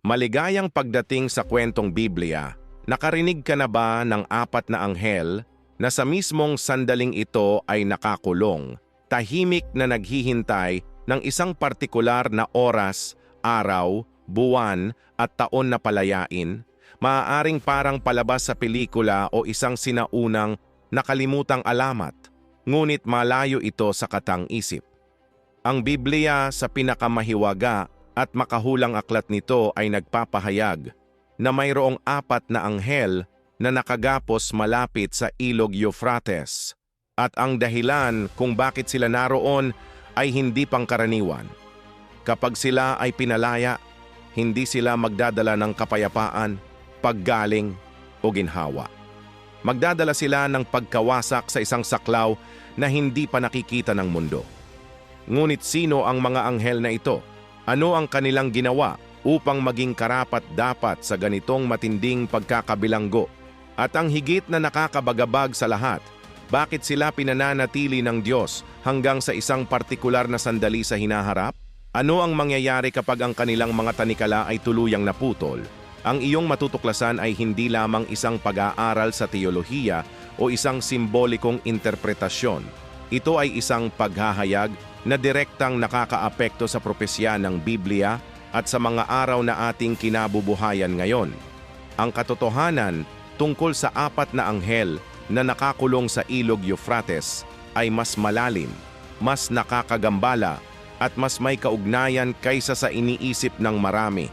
Maligayang pagdating sa kwentong Biblia, nakarinig ka na ba ng apat na anghel na sa mismong sandaling ito ay nakakulong, tahimik na naghihintay ng isang partikular na oras, araw, buwan at taon na palayain? Maaaring parang palabas sa pelikula o isang sinaunang nakalimutang alamat, ngunit malayo ito sa katang-isip. Ang Biblia sa pinakamahiwaga at makahulang aklat nito ay nagpapahayag na mayroong apat na anghel na nakagapos malapit sa ilog Euphrates at ang dahilan kung bakit sila naroon ay hindi pangkaraniwan. Kapag sila ay pinalaya, hindi sila magdadala ng kapayapaan, paggaling o ginhawa. Magdadala sila ng pagkawasak sa isang saklaw na hindi pa nakikita ng mundo. Ngunit sino ang mga anghel na ito? Ano ang kanilang ginawa upang maging karapat dapat sa ganitong matinding pagkakabilanggo? At ang higit na nakakabagabag sa lahat, bakit sila pinananatili ng Diyos hanggang sa isang partikular na sandali sa hinaharap? Ano ang mangyayari kapag ang kanilang mga tanikala ay tuluyang naputol? Ang iyong matutuklasan ay hindi lamang isang pag-aaral sa teolohiya o isang simbolikong interpretasyon. Ito ay isang paghahayag na direktang nakakaapekto sa propesya ng Biblia at sa mga araw na ating kinabubuhayan ngayon. Ang katotohanan tungkol sa apat na anghel na nakakulong sa ilog Euphrates ay mas malalim, mas nakakagambala at mas may kaugnayan kaysa sa iniisip ng marami.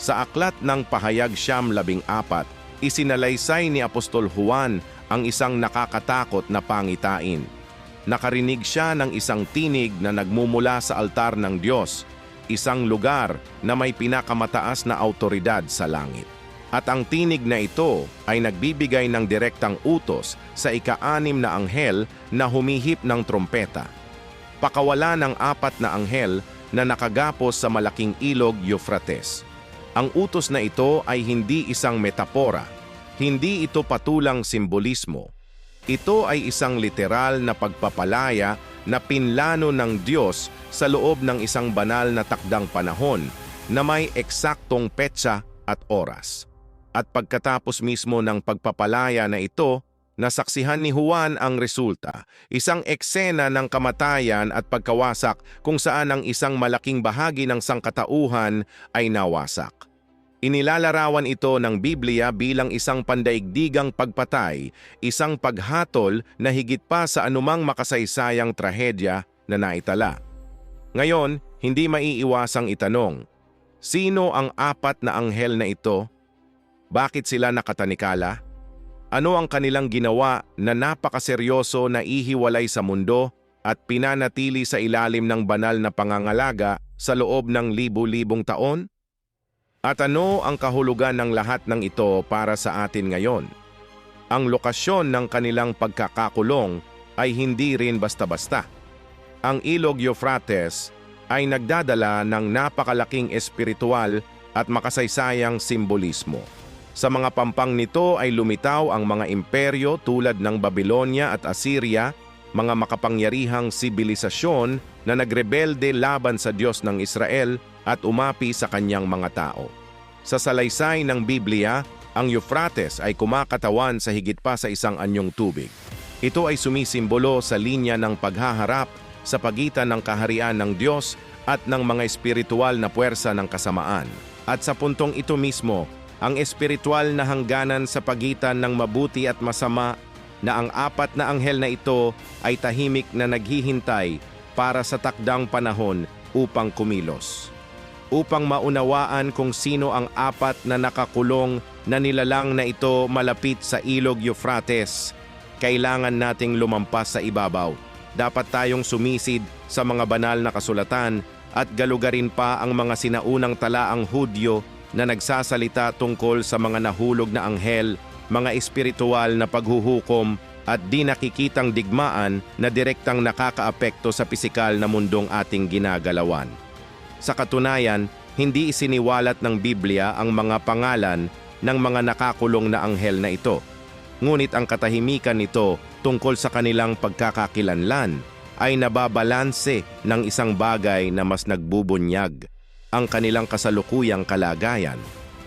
Sa aklat ng Pahayag Siyam Labing Apat, isinalaysay ni Apostol Juan ang isang nakakatakot na pangitain. Nakarinig siya ng isang tinig na nagmumula sa altar ng Diyos, isang lugar na may pinakamataas na autoridad sa langit. At ang tinig na ito ay nagbibigay ng direktang utos sa ika-anim na anghel na humihip ng trompeta. Pakawala ng apat na anghel na nakagapos sa malaking ilog Euphrates. Ang utos na ito ay hindi isang metapora. Hindi ito patulang simbolismo. Ito ay isang literal na pagpapalaya na pinlano ng Diyos sa loob ng isang banal na takdang panahon na may eksaktong petsa at oras. At pagkatapos mismo ng pagpapalaya na ito, nasaksihan ni Juan ang resulta, isang eksena ng kamatayan at pagkawasak kung saan ang isang malaking bahagi ng sangkatauhan ay nawasak. Inilalarawan ito ng Biblia bilang isang pandaigdigang pagpatay, isang paghatol na higit pa sa anumang makasaysayang trahedya na naitala. Ngayon, hindi maiiwasang itanong, sino ang apat na anghel na ito? Bakit sila nakatanikala? Ano ang kanilang ginawa na napakaseryoso na ihiwalay sa mundo at pinanatili sa ilalim ng banal na pangangalaga sa loob ng libu-libong taon? At ano ang kahulugan ng lahat ng ito para sa atin ngayon? Ang lokasyon ng kanilang pagkakakulong ay hindi rin basta-basta. Ang ilog Euphrates ay nagdadala ng napakalaking espiritual at makasaysayang simbolismo. Sa mga pampang nito ay lumitaw ang mga imperyo tulad ng Babylonia at Assyria, mga makapangyarihang sibilisasyon na nagrebelde laban sa Diyos ng Israel at umapi sa kanyang mga tao. Sa salaysay ng Biblia, ang Euphrates ay kumakatawan sa higit pa sa isang anyong tubig. Ito ay sumisimbolo sa linya ng paghaharap sa pagitan ng kaharian ng Diyos at ng mga espiritual na puwersa ng kasamaan. At sa puntong ito mismo, ang espiritual na hangganan sa pagitan ng mabuti at masama na ang apat na anghel na ito ay tahimik na naghihintay para sa takdang panahon upang kumilos. Upang maunawaan kung sino ang apat na nakakulong na nilalang na ito malapit sa ilog Euphrates, kailangan nating lumampas sa ibabaw. Dapat tayong sumisid sa mga banal na kasulatan at galugarin pa ang mga sinaunang talaang Hudyo na nagsasalita tungkol sa mga nahulog na anghel, mga espiritual na paghuhukom at di nakikitang digmaan na direktang nakakaapekto sa pisikal na mundong ating ginagalawan. Sa katunayan, hindi isiniwalat ng Biblia ang mga pangalan ng mga nakakulong na anghel na ito. Ngunit ang katahimikan nito tungkol sa kanilang pagkakakilanlan ay nababalanse ng isang bagay na mas nagbubunyag. ang kanilang kasalukuyang kalagayan.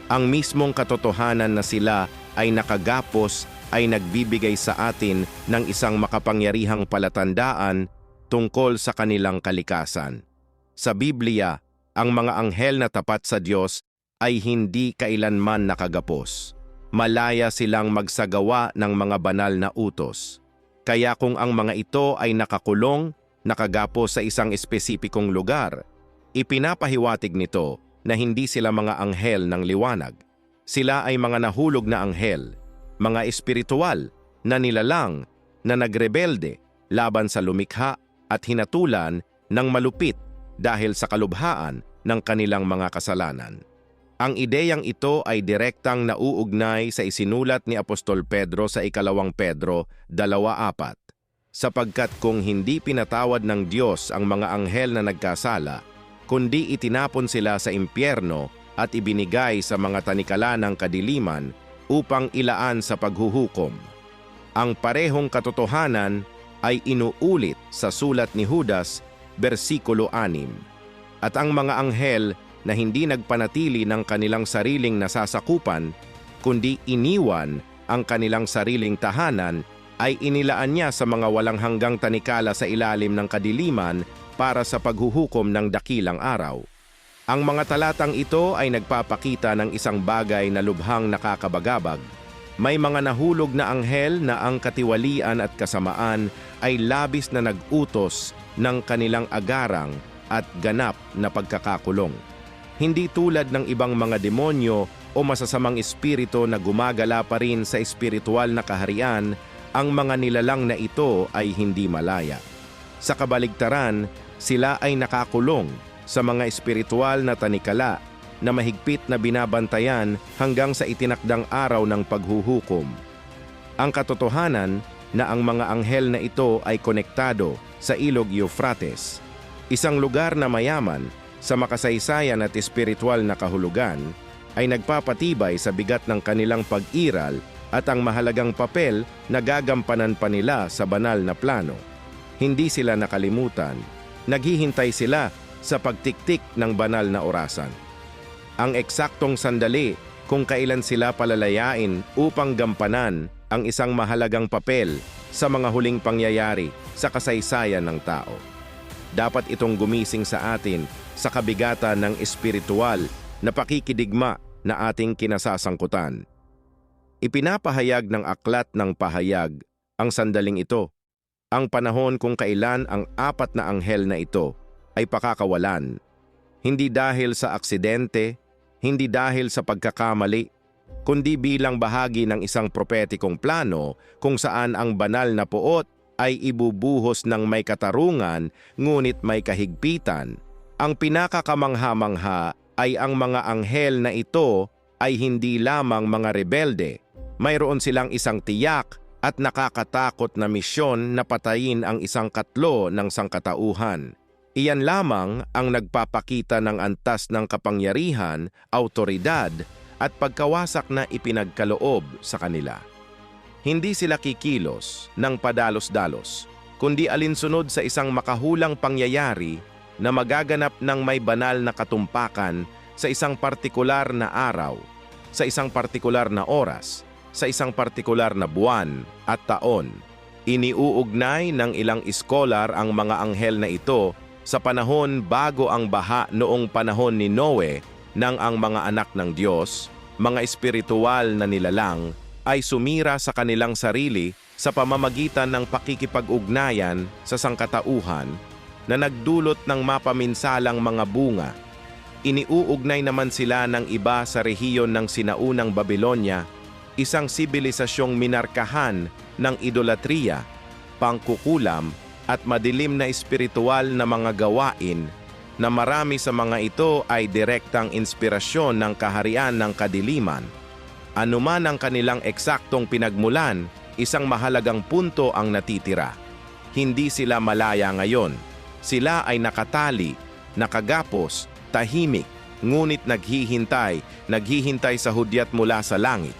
Ang mismong katotohanan na sila ay nakagapos ay nagbibigay sa atin ng isang makapangyarihang palatandaan tungkol sa kanilang kalikasan. Sa Biblia, ang mga anghel na tapat sa Diyos ay hindi kailanman nakagapos. Malaya silang magsagawa ng mga banal na utos. Kaya kung ang mga ito ay nakakulong, nakagapos sa isang espesipikong lugar, ipinapahiwatig nito na hindi sila mga anghel ng liwanag. Sila ay mga nahulog na anghel, mga espiritual na nilalang na nagrebelde laban sa lumikha at hinatulan ng malupit dahil sa kalubhaan ng kanilang mga kasalanan. Ang ideyang ito ay direktang nauugnay sa isinulat ni Apostol Pedro sa ikalawang Pedro 2.4 sapagkat kung hindi pinatawad ng Diyos ang mga anghel na nagkasala, kundi itinapon sila sa impyerno at ibinigay sa mga tanikala ng kadiliman upang ilaan sa paghuhukom. Ang parehong katotohanan ay inuulit sa sulat ni Judas, versikulo 6. At ang mga anghel na hindi nagpanatili ng kanilang sariling nasasakupan, kundi iniwan ang kanilang sariling tahanan, ay inilaan niya sa mga walang hanggang tanikala sa ilalim ng kadiliman para sa paghuhukom ng dakilang araw. Ang mga talatang ito ay nagpapakita ng isang bagay na lubhang nakakabagabag. May mga nahulog na anghel na ang katiwalian at kasamaan ay labis na nag-utos ng kanilang agarang at ganap na pagkakakulong. Hindi tulad ng ibang mga demonyo o masasamang espiritu na gumagala pa rin sa espiritual na kaharian, ang mga nilalang na ito ay hindi malaya. Sa kabaligtaran, sila ay nakakulong sa mga espiritual na tanikala na mahigpit na binabantayan hanggang sa itinakdang araw ng paghuhukom. Ang katotohanan na ang mga anghel na ito ay konektado sa ilog Euphrates, isang lugar na mayaman sa makasaysayan at espiritual na kahulugan, ay nagpapatibay sa bigat ng kanilang pag-iral at ang mahalagang papel na gagampanan pa nila sa banal na plano. Hindi sila nakalimutan, naghihintay sila sa pagtiktik ng banal na orasan. Ang eksaktong sandali kung kailan sila palalayain upang gampanan ang isang mahalagang papel sa mga huling pangyayari sa kasaysayan ng tao. Dapat itong gumising sa atin sa kabigatan ng espiritual na pakikidigma na ating kinasasangkutan. Ipinapahayag ng aklat ng pahayag ang sandaling ito, ang panahon kung kailan ang apat na anghel na ito ay pakakawalan, hindi dahil sa aksidente, hindi dahil sa pagkakamali, kundi bilang bahagi ng isang propetikong plano kung saan ang banal na puot ay ibubuhos ng may katarungan ngunit may kahigpitan ang pinakakamangha-mangha ay ang mga anghel na ito ay hindi lamang mga rebelde. Mayroon silang isang tiyak at nakakatakot na misyon na patayin ang isang katlo ng sangkatauhan. Iyan lamang ang nagpapakita ng antas ng kapangyarihan, autoridad at pagkawasak na ipinagkaloob sa kanila. Hindi sila kikilos ng padalos-dalos, kundi alinsunod sa isang makahulang pangyayari na magaganap ng may banal na katumpakan sa isang partikular na araw, sa isang partikular na oras, sa isang partikular na buwan at taon. Iniuugnay ng ilang iskolar ang mga anghel na ito sa panahon bago ang baha noong panahon ni Noe nang ang mga anak ng Diyos, mga espiritual na nilalang, ay sumira sa kanilang sarili sa pamamagitan ng pakikipag-ugnayan sa sangkatauhan na nagdulot ng mapaminsalang mga bunga. Iniuugnay naman sila ng iba sa rehiyon ng sinaunang Babylonia, isang sibilisasyong minarkahan ng idolatriya, pangkukulam at madilim na espiritual na mga gawain na marami sa mga ito ay direktang inspirasyon ng kaharian ng kadiliman. Anuman ang kanilang eksaktong pinagmulan, isang mahalagang punto ang natitira. Hindi sila malaya ngayon sila ay nakatali, nakagapos, tahimik, ngunit naghihintay, naghihintay sa hudyat mula sa langit.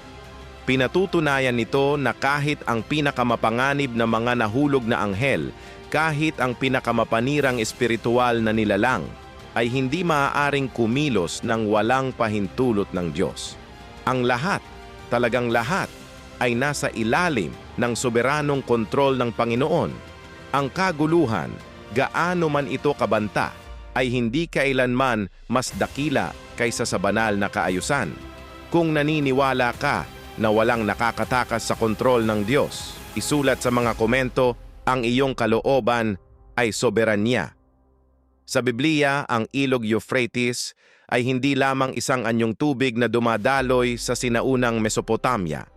Pinatutunayan nito na kahit ang pinakamapanganib na mga nahulog na anghel, kahit ang pinakamapanirang espiritual na nilalang, ay hindi maaaring kumilos ng walang pahintulot ng Diyos. Ang lahat, talagang lahat, ay nasa ilalim ng soberanong kontrol ng Panginoon. Ang kaguluhan, gaano man ito kabanta, ay hindi kailanman mas dakila kaysa sa banal na kaayusan. Kung naniniwala ka na walang nakakatakas sa kontrol ng Diyos, isulat sa mga komento ang iyong kalooban ay soberanya. Sa Biblia, ang ilog Euphrates ay hindi lamang isang anyong tubig na dumadaloy sa sinaunang Mesopotamia.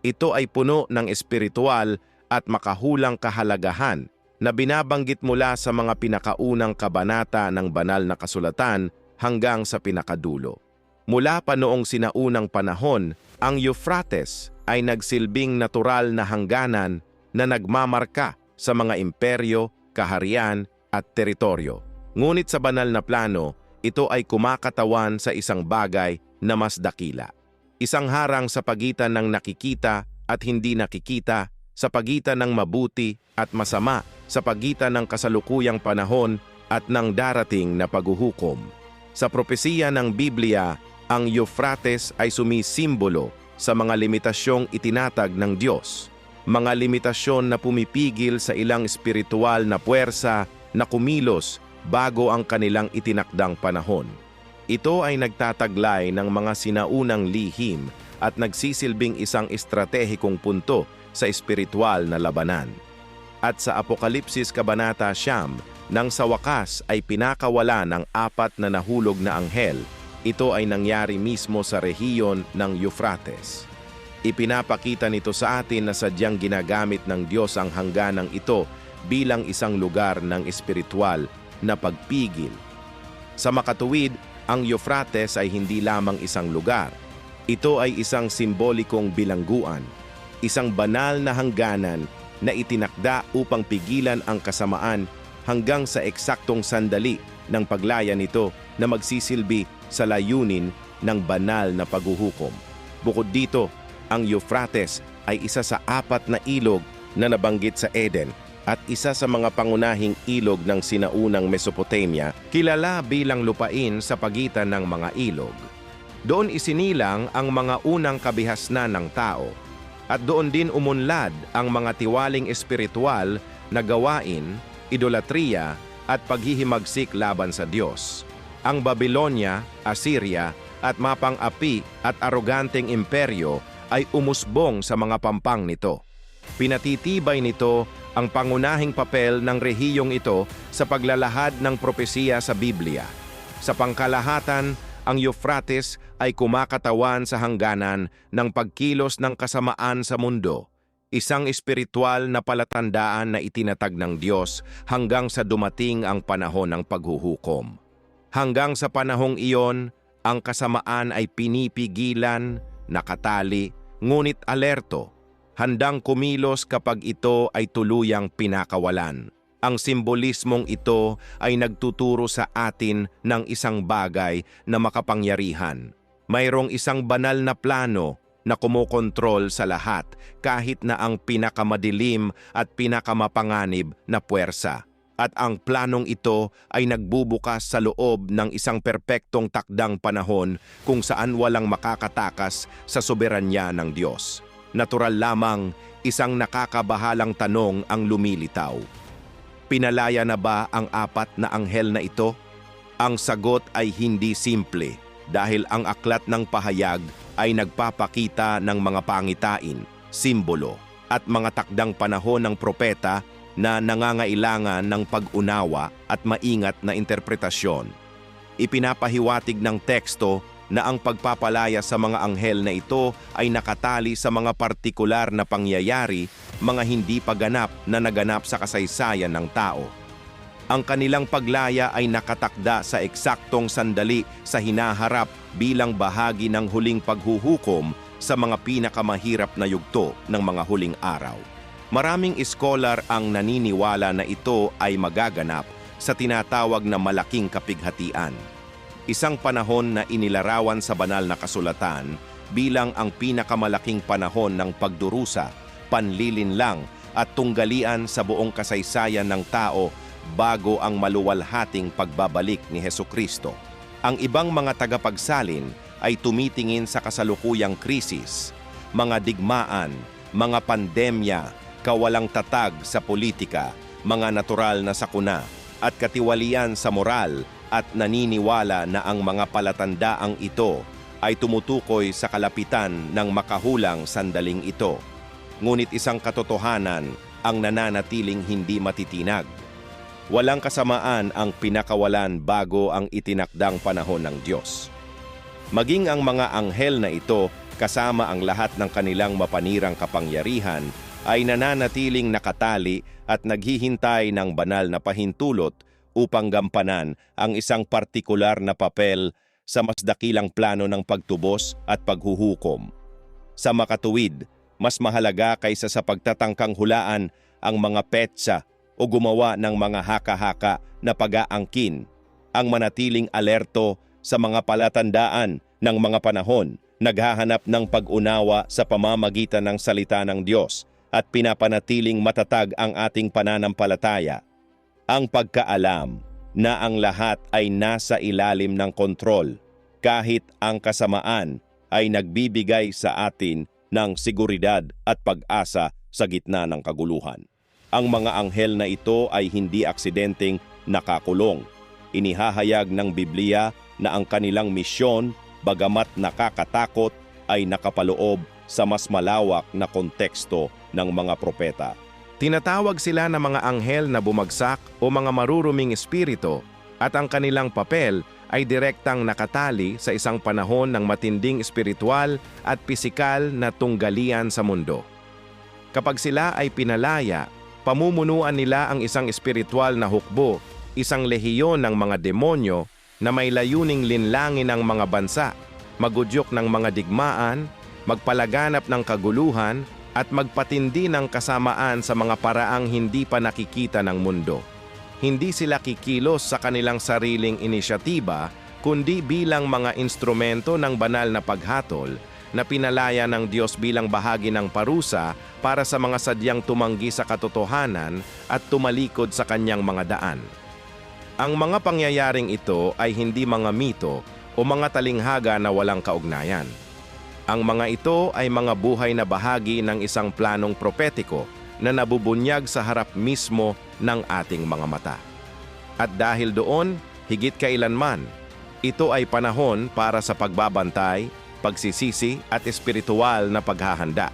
Ito ay puno ng espiritual at makahulang kahalagahan na binabanggit mula sa mga pinakaunang kabanata ng banal na kasulatan hanggang sa pinakadulo. Mula pa noong sinaunang panahon, ang Euphrates ay nagsilbing natural na hangganan na nagmamarka sa mga imperyo, kaharian at teritoryo. Ngunit sa banal na plano, ito ay kumakatawan sa isang bagay na mas dakila. Isang harang sa pagitan ng nakikita at hindi nakikita, sa pagitan ng mabuti at masama, sa pagitan ng kasalukuyang panahon at ng darating na paghuhukom. Sa propesiya ng Biblia, ang Euphrates ay sumisimbolo sa mga limitasyong itinatag ng Diyos. Mga limitasyon na pumipigil sa ilang espiritual na puwersa na kumilos bago ang kanilang itinakdang panahon. Ito ay nagtataglay ng mga sinaunang lihim at nagsisilbing isang estratehikong punto sa espiritual na labanan. At sa Apokalipsis Kabanata Siyam, nang sa wakas ay pinakawala ng apat na nahulog na anghel, ito ay nangyari mismo sa rehiyon ng Euphrates. Ipinapakita nito sa atin na sadyang ginagamit ng Diyos ang hangganang ito bilang isang lugar ng espiritual na pagpigil. Sa makatuwid, ang Euphrates ay hindi lamang isang lugar. Ito ay isang simbolikong bilangguan, isang banal na hangganan na itinakda upang pigilan ang kasamaan hanggang sa eksaktong sandali ng paglaya nito na magsisilbi sa layunin ng banal na paghuhukom. Bukod dito, ang Euphrates ay isa sa apat na ilog na nabanggit sa Eden at isa sa mga pangunahing ilog ng sinaunang Mesopotamia, kilala bilang lupain sa pagitan ng mga ilog. Doon isinilang ang mga unang kabihasnan ng tao at doon din umunlad ang mga tiwaling espiritual na gawain, idolatriya at paghihimagsik laban sa Diyos. Ang Babylonia, Assyria at mapang-api at aroganteng imperyo ay umusbong sa mga pampang nito. Pinatitibay nito ang pangunahing papel ng rehiyong ito sa paglalahad ng propesiya sa Biblia. Sa pangkalahatan, ang Euphrates ay kumakatawan sa hangganan ng pagkilos ng kasamaan sa mundo, isang espiritual na palatandaan na itinatag ng Diyos hanggang sa dumating ang panahon ng paghuhukom. Hanggang sa panahong iyon, ang kasamaan ay pinipigilan, nakatali, ngunit alerto, handang kumilos kapag ito ay tuluyang pinakawalan. Ang simbolismong ito ay nagtuturo sa atin ng isang bagay na makapangyarihan. Mayroong isang banal na plano na kumokontrol sa lahat kahit na ang pinakamadilim at pinakamapanganib na puwersa. At ang planong ito ay nagbubukas sa loob ng isang perpektong takdang panahon kung saan walang makakatakas sa soberanya ng Diyos. Natural lamang isang nakakabahalang tanong ang lumilitaw. Pinalaya na ba ang apat na anghel na ito? Ang sagot ay hindi simple dahil ang aklat ng pahayag ay nagpapakita ng mga pangitain, simbolo at mga takdang panahon ng propeta na nangangailangan ng pag-unawa at maingat na interpretasyon. Ipinapahiwatig ng teksto na ang pagpapalaya sa mga anghel na ito ay nakatali sa mga partikular na pangyayari, mga hindi paganap na naganap sa kasaysayan ng tao. Ang kanilang paglaya ay nakatakda sa eksaktong sandali sa hinaharap bilang bahagi ng huling paghuhukom sa mga pinakamahirap na yugto ng mga huling araw. Maraming iskolar ang naniniwala na ito ay magaganap sa tinatawag na malaking kapighatian isang panahon na inilarawan sa banal na kasulatan bilang ang pinakamalaking panahon ng pagdurusa, panlilinlang at tunggalian sa buong kasaysayan ng tao bago ang maluwalhating pagbabalik ni Heso Kristo. Ang ibang mga tagapagsalin ay tumitingin sa kasalukuyang krisis, mga digmaan, mga pandemya, kawalang tatag sa politika, mga natural na sakuna, at katiwalian sa moral at naniniwala na ang mga palatandaang ito ay tumutukoy sa kalapitan ng makahulang sandaling ito. Ngunit isang katotohanan ang nananatiling hindi matitinag. Walang kasamaan ang pinakawalan bago ang itinakdang panahon ng Diyos. Maging ang mga anghel na ito kasama ang lahat ng kanilang mapanirang kapangyarihan ay nananatiling nakatali at naghihintay ng banal na pahintulot upang gampanan ang isang partikular na papel sa mas dakilang plano ng pagtubos at paghuhukom. Sa makatuwid, mas mahalaga kaysa sa pagtatangkang hulaan ang mga petsa o gumawa ng mga haka-haka na pag-aangkin, ang manatiling alerto sa mga palatandaan ng mga panahon, naghahanap ng pag-unawa sa pamamagitan ng salita ng Diyos at pinapanatiling matatag ang ating pananampalataya. Ang pagkaalam na ang lahat ay nasa ilalim ng kontrol, kahit ang kasamaan ay nagbibigay sa atin ng seguridad at pag-asa sa gitna ng kaguluhan. Ang mga anghel na ito ay hindi aksidenteng nakakulong. Inihahayag ng Biblia na ang kanilang misyon, bagamat nakakatakot, ay nakapaloob sa mas malawak na konteksto ng mga propeta. Tinatawag sila na mga anghel na bumagsak o mga maruruming espiritu at ang kanilang papel ay direktang nakatali sa isang panahon ng matinding espiritual at pisikal na tunggalian sa mundo. Kapag sila ay pinalaya, pamumunuan nila ang isang espiritual na hukbo, isang lehiyon ng mga demonyo na may layuning linlangin ang mga bansa, magudyok ng mga digmaan, magpalaganap ng kaguluhan at magpatindi ng kasamaan sa mga paraang hindi pa nakikita ng mundo. Hindi sila kikilos sa kanilang sariling inisyatiba kundi bilang mga instrumento ng banal na paghatol na pinalaya ng Diyos bilang bahagi ng parusa para sa mga sadyang tumanggi sa katotohanan at tumalikod sa kanyang mga daan. Ang mga pangyayaring ito ay hindi mga mito o mga talinghaga na walang kaugnayan. Ang mga ito ay mga buhay na bahagi ng isang planong propetiko na nabubunyag sa harap mismo ng ating mga mata. At dahil doon, higit kailanman, ito ay panahon para sa pagbabantay, pagsisisi at espiritual na paghahanda.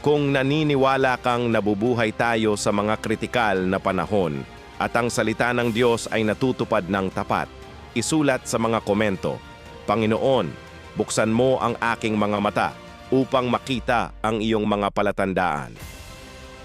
Kung naniniwala kang nabubuhay tayo sa mga kritikal na panahon at ang salita ng Diyos ay natutupad ng tapat, isulat sa mga komento, Panginoon, buksan mo ang aking mga mata upang makita ang iyong mga palatandaan.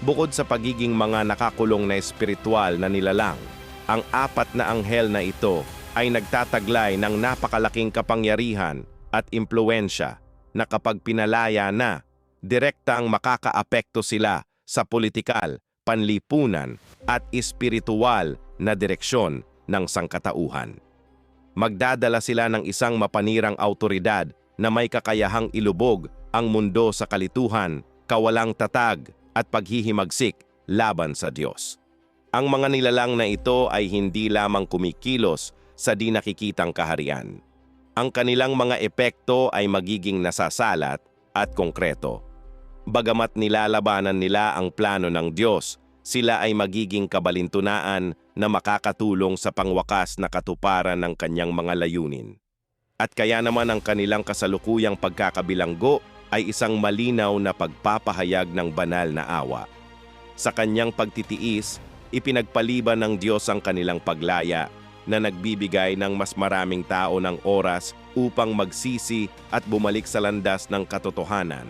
Bukod sa pagiging mga nakakulong na espiritual na nilalang, ang apat na anghel na ito ay nagtataglay ng napakalaking kapangyarihan at impluensya na kapag pinalaya na, direktang makakaapekto sila sa politikal, panlipunan at espiritual na direksyon ng sangkatauhan. Magdadala sila ng isang mapanirang autoridad na may kakayahang ilubog ang mundo sa kalituhan, kawalang tatag at paghihimagsik laban sa Diyos. Ang mga nilalang na ito ay hindi lamang kumikilos sa di nakikitang kaharian. Ang kanilang mga epekto ay magiging nasasalat at konkreto. Bagamat nilalabanan nila ang plano ng Diyos, sila ay magiging kabalintunaan na makakatulong sa pangwakas na katuparan ng kanyang mga layunin. At kaya naman ang kanilang kasalukuyang pagkakabilanggo ay isang malinaw na pagpapahayag ng banal na awa. Sa kanyang pagtitiis, ipinagpaliban ng Diyos ang kanilang paglaya na nagbibigay ng mas maraming tao ng oras upang magsisi at bumalik sa landas ng katotohanan.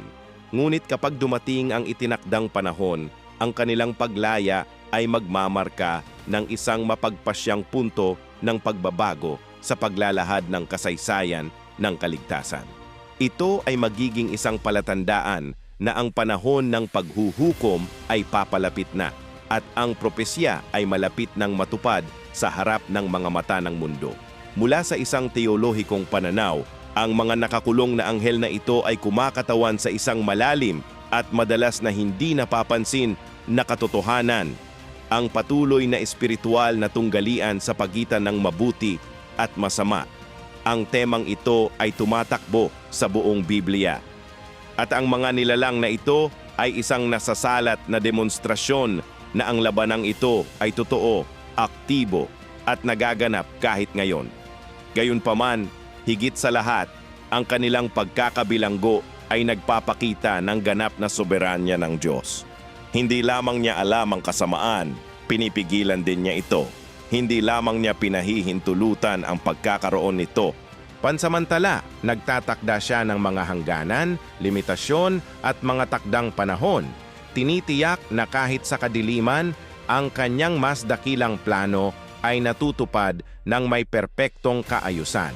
Ngunit kapag dumating ang itinakdang panahon, ang kanilang paglaya ay magmamarka ng isang mapagpasyang punto ng pagbabago sa paglalahad ng kasaysayan ng kaligtasan. Ito ay magiging isang palatandaan na ang panahon ng paghuhukom ay papalapit na at ang propesya ay malapit ng matupad sa harap ng mga mata ng mundo. Mula sa isang teolohikong pananaw, ang mga nakakulong na anghel na ito ay kumakatawan sa isang malalim at madalas na hindi napapansin na katotohanan. Ang patuloy na espiritual na tunggalian sa pagitan ng mabuti at masama. Ang temang ito ay tumatakbo sa buong Biblia. At ang mga nilalang na ito ay isang nasasalat na demonstrasyon na ang labanang ito ay totoo, aktibo at nagaganap kahit ngayon. Gayunpaman, higit sa lahat, ang kanilang pagkakabilanggo ay nagpapakita ng ganap na soberanya ng Diyos. Hindi lamang niya alam ang kasamaan, pinipigilan din niya ito. Hindi lamang niya pinahihintulutan ang pagkakaroon nito. Pansamantala, nagtatakda siya ng mga hangganan, limitasyon at mga takdang panahon. Tinitiyak na kahit sa kadiliman, ang kanyang mas dakilang plano ay natutupad ng may perpektong kaayusan.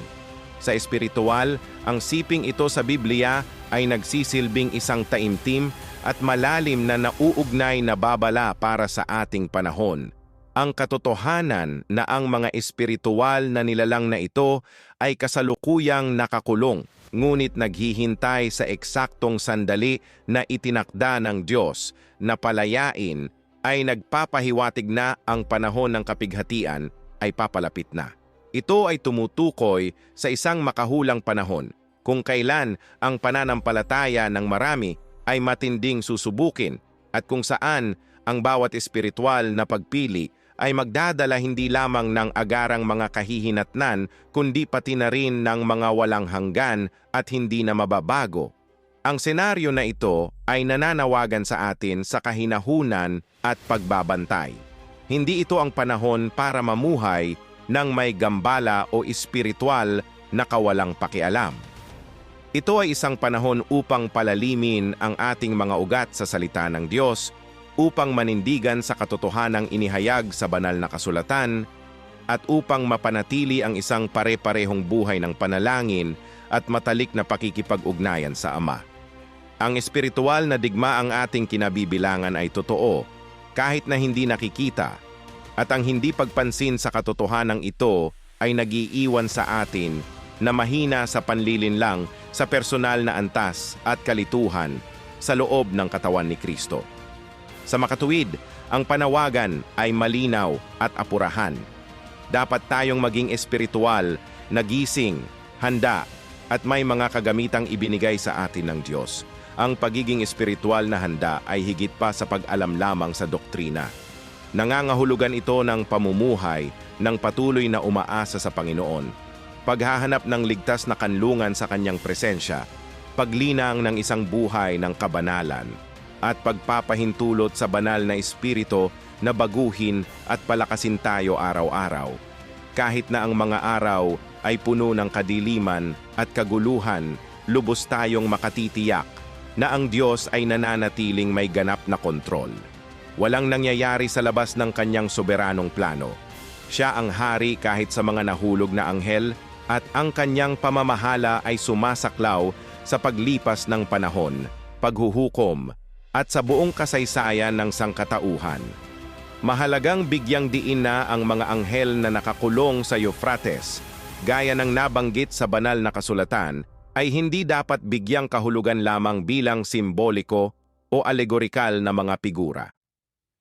Sa espiritual, ang siping ito sa Biblia ay nagsisilbing isang taimtim at malalim na nauugnay na babala para sa ating panahon. Ang katotohanan na ang mga espiritual na nilalang na ito ay kasalukuyang nakakulong, ngunit naghihintay sa eksaktong sandali na itinakda ng Diyos na palayain ay nagpapahiwatig na ang panahon ng kapighatian ay papalapit na. Ito ay tumutukoy sa isang makahulang panahon kung kailan ang pananampalataya ng marami ay matinding susubukin at kung saan ang bawat espiritual na pagpili ay magdadala hindi lamang ng agarang mga kahihinatnan kundi pati na rin ng mga walang hanggan at hindi na mababago. Ang senaryo na ito ay nananawagan sa atin sa kahinahunan at pagbabantay. Hindi ito ang panahon para mamuhay ng may gambala o espiritual na kawalang pakialam. Ito ay isang panahon upang palalimin ang ating mga ugat sa salita ng Diyos, upang manindigan sa katotohanang inihayag sa banal na kasulatan, at upang mapanatili ang isang pare-parehong buhay ng panalangin at matalik na pakikipag-ugnayan sa Ama. Ang espiritual na digma ang ating kinabibilangan ay totoo, kahit na hindi nakikita, at ang hindi pagpansin sa katotohanang ito ay nagiiwan sa atin na mahina sa panlilin lang sa personal na antas at kalituhan sa loob ng katawan ni Kristo. Sa makatuwid, ang panawagan ay malinaw at apurahan. Dapat tayong maging espiritual, nagising, handa, at may mga kagamitang ibinigay sa atin ng Diyos. Ang pagiging espiritual na handa ay higit pa sa pag-alam lamang sa doktrina. Nangangahulugan ito ng pamumuhay ng patuloy na umaasa sa Panginoon paghahanap ng ligtas na kanlungan sa kanyang presensya, paglinang ng isang buhay ng kabanalan, at pagpapahintulot sa banal na espiritu na baguhin at palakasin tayo araw-araw. Kahit na ang mga araw ay puno ng kadiliman at kaguluhan, lubos tayong makatitiyak na ang Diyos ay nananatiling may ganap na kontrol. Walang nangyayari sa labas ng kanyang soberanong plano. Siya ang hari kahit sa mga nahulog na anghel at ang kanyang pamamahala ay sumasaklaw sa paglipas ng panahon, paghuhukom, at sa buong kasaysayan ng sangkatauhan. Mahalagang bigyang diin na ang mga anghel na nakakulong sa Euphrates, gaya ng nabanggit sa banal na kasulatan, ay hindi dapat bigyang kahulugan lamang bilang simboliko o alegorikal na mga figura.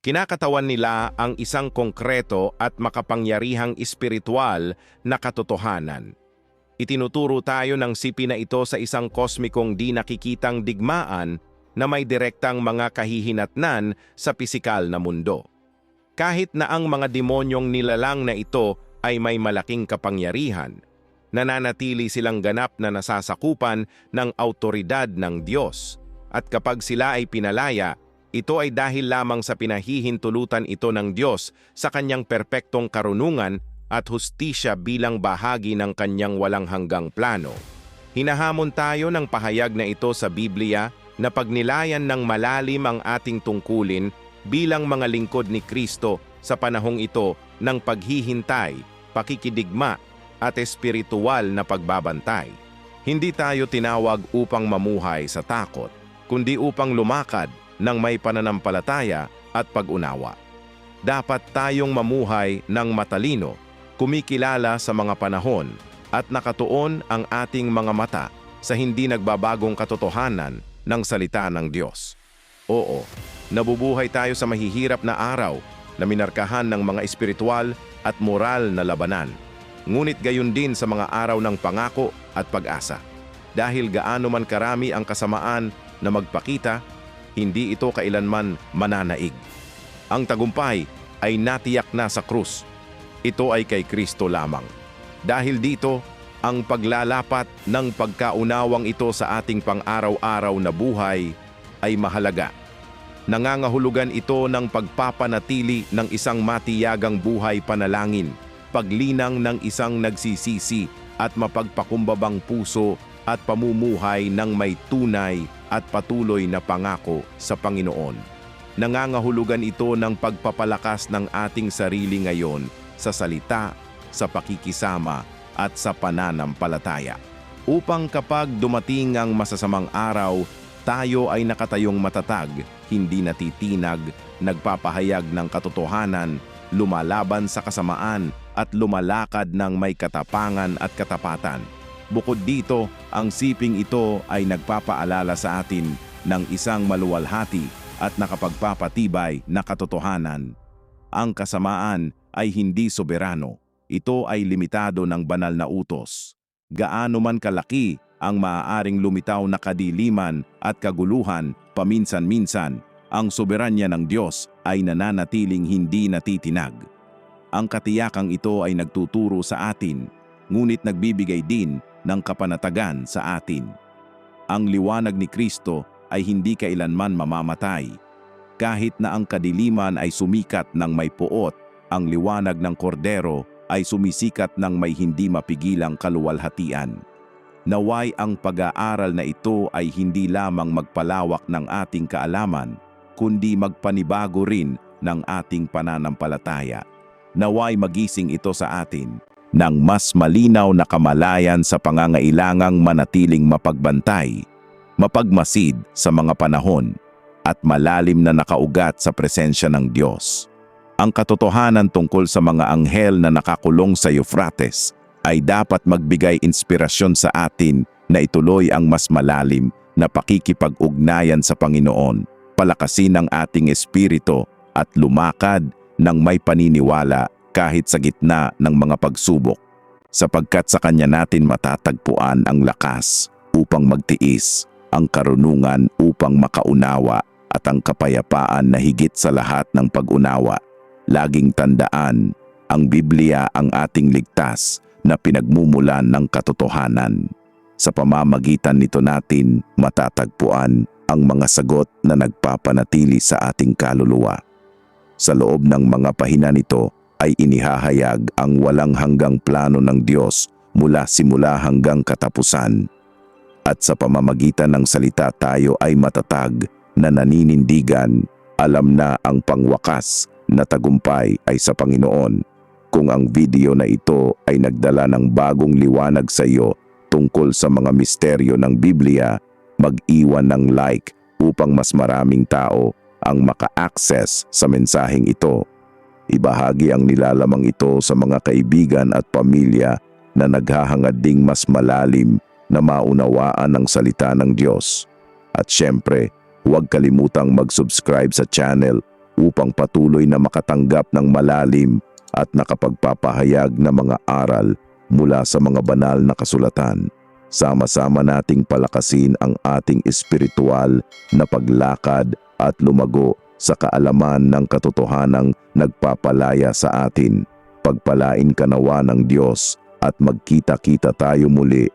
Kinakatawan nila ang isang konkreto at makapangyarihang espiritual na katotohanan. Itinuturo tayo ng sipi na ito sa isang kosmikong di nakikitang digmaan na may direktang mga kahihinatnan sa pisikal na mundo. Kahit na ang mga demonyong nilalang na ito ay may malaking kapangyarihan, nananatili silang ganap na nasasakupan ng autoridad ng Diyos. At kapag sila ay pinalaya, ito ay dahil lamang sa pinahihintulutan ito ng Diyos sa kanyang perpektong karunungan at hustisya bilang bahagi ng kanyang walang hanggang plano. Hinahamon tayo ng pahayag na ito sa Biblia na pagnilayan ng malalim ang ating tungkulin bilang mga lingkod ni Kristo sa panahong ito ng paghihintay, pakikidigma at espiritual na pagbabantay. Hindi tayo tinawag upang mamuhay sa takot, kundi upang lumakad ng may pananampalataya at pag-unawa. Dapat tayong mamuhay ng matalino, kumikilala sa mga panahon at nakatuon ang ating mga mata sa hindi nagbabagong katotohanan ng salita ng Diyos. Oo, nabubuhay tayo sa mahihirap na araw, na minarkahan ng mga espiritual at moral na labanan. Ngunit gayon din sa mga araw ng pangako at pag-asa. Dahil gaano man karami ang kasamaan na magpakita, hindi ito kailanman mananaig. Ang tagumpay ay natiyak na sa krus. Ito ay kay Kristo lamang. Dahil dito, ang paglalapat ng pagkaunawang ito sa ating pang-araw-araw na buhay ay mahalaga. Nangangahulugan ito ng pagpapanatili ng isang matiyagang buhay panalangin, paglinang ng isang nagsisisi at mapagpakumbabang puso at pamumuhay ng may tunay at patuloy na pangako sa Panginoon. Nangangahulugan ito ng pagpapalakas ng ating sarili ngayon sa salita, sa pakikisama at sa pananampalataya. Upang kapag dumating ang masasamang araw, tayo ay nakatayong matatag, hindi natitinag, nagpapahayag ng katotohanan, lumalaban sa kasamaan at lumalakad ng may katapangan at katapatan. Bukod dito, ang siping ito ay nagpapaalala sa atin ng isang maluwalhati at nakapagpapatibay na katotohanan. Ang kasamaan ay hindi soberano. Ito ay limitado ng banal na utos. Gaano man kalaki ang maaaring lumitaw na kadiliman at kaguluhan paminsan-minsan, ang soberanya ng Diyos ay nananatiling hindi natitinag. Ang katiyakang ito ay nagtuturo sa atin, ngunit nagbibigay din ng kapanatagan sa atin. Ang liwanag ni Kristo ay hindi kailanman mamamatay. Kahit na ang kadiliman ay sumikat ng may puot, ang liwanag ng kordero ay sumisikat ng may hindi mapigilang kaluwalhatian. Naway ang pag-aaral na ito ay hindi lamang magpalawak ng ating kaalaman, kundi magpanibago rin ng ating pananampalataya. Naway magising ito sa atin ng mas malinaw na kamalayan sa pangangailangang manatiling mapagbantay, mapagmasid sa mga panahon, at malalim na nakaugat sa presensya ng Diyos. Ang katotohanan tungkol sa mga anghel na nakakulong sa Euphrates ay dapat magbigay inspirasyon sa atin na ituloy ang mas malalim na pakikipag-ugnayan sa Panginoon, palakasin ang ating espiritu at lumakad ng may paniniwala kahit sa gitna ng mga pagsubok, sapagkat sa Kanya natin matatagpuan ang lakas upang magtiis, ang karunungan upang makaunawa at ang kapayapaan na higit sa lahat ng pag-unawa. Laging tandaan, ang Biblia ang ating ligtas na pinagmumulan ng katotohanan. Sa pamamagitan nito natin matatagpuan ang mga sagot na nagpapanatili sa ating kaluluwa. Sa loob ng mga pahina nito ay inihahayag ang walang hanggang plano ng Diyos mula simula hanggang katapusan. At sa pamamagitan ng salita tayo ay matatag na naninindigan, alam na ang pangwakas na tagumpay ay sa Panginoon. Kung ang video na ito ay nagdala ng bagong liwanag sa iyo tungkol sa mga misteryo ng Biblia, mag-iwan ng like upang mas maraming tao ang maka-access sa mensaheng ito. Ibahagi ang nilalamang ito sa mga kaibigan at pamilya na naghahangad ding mas malalim na maunawaan ang salita ng Diyos. At syempre, huwag kalimutang mag-subscribe sa channel upang patuloy na makatanggap ng malalim at nakapagpapahayag na mga aral mula sa mga banal na kasulatan. Sama-sama nating palakasin ang ating espiritual na paglakad at lumago sa kaalaman ng katotohanang nagpapalaya sa atin. Pagpalain kanawa ng Diyos at magkita-kita tayo muli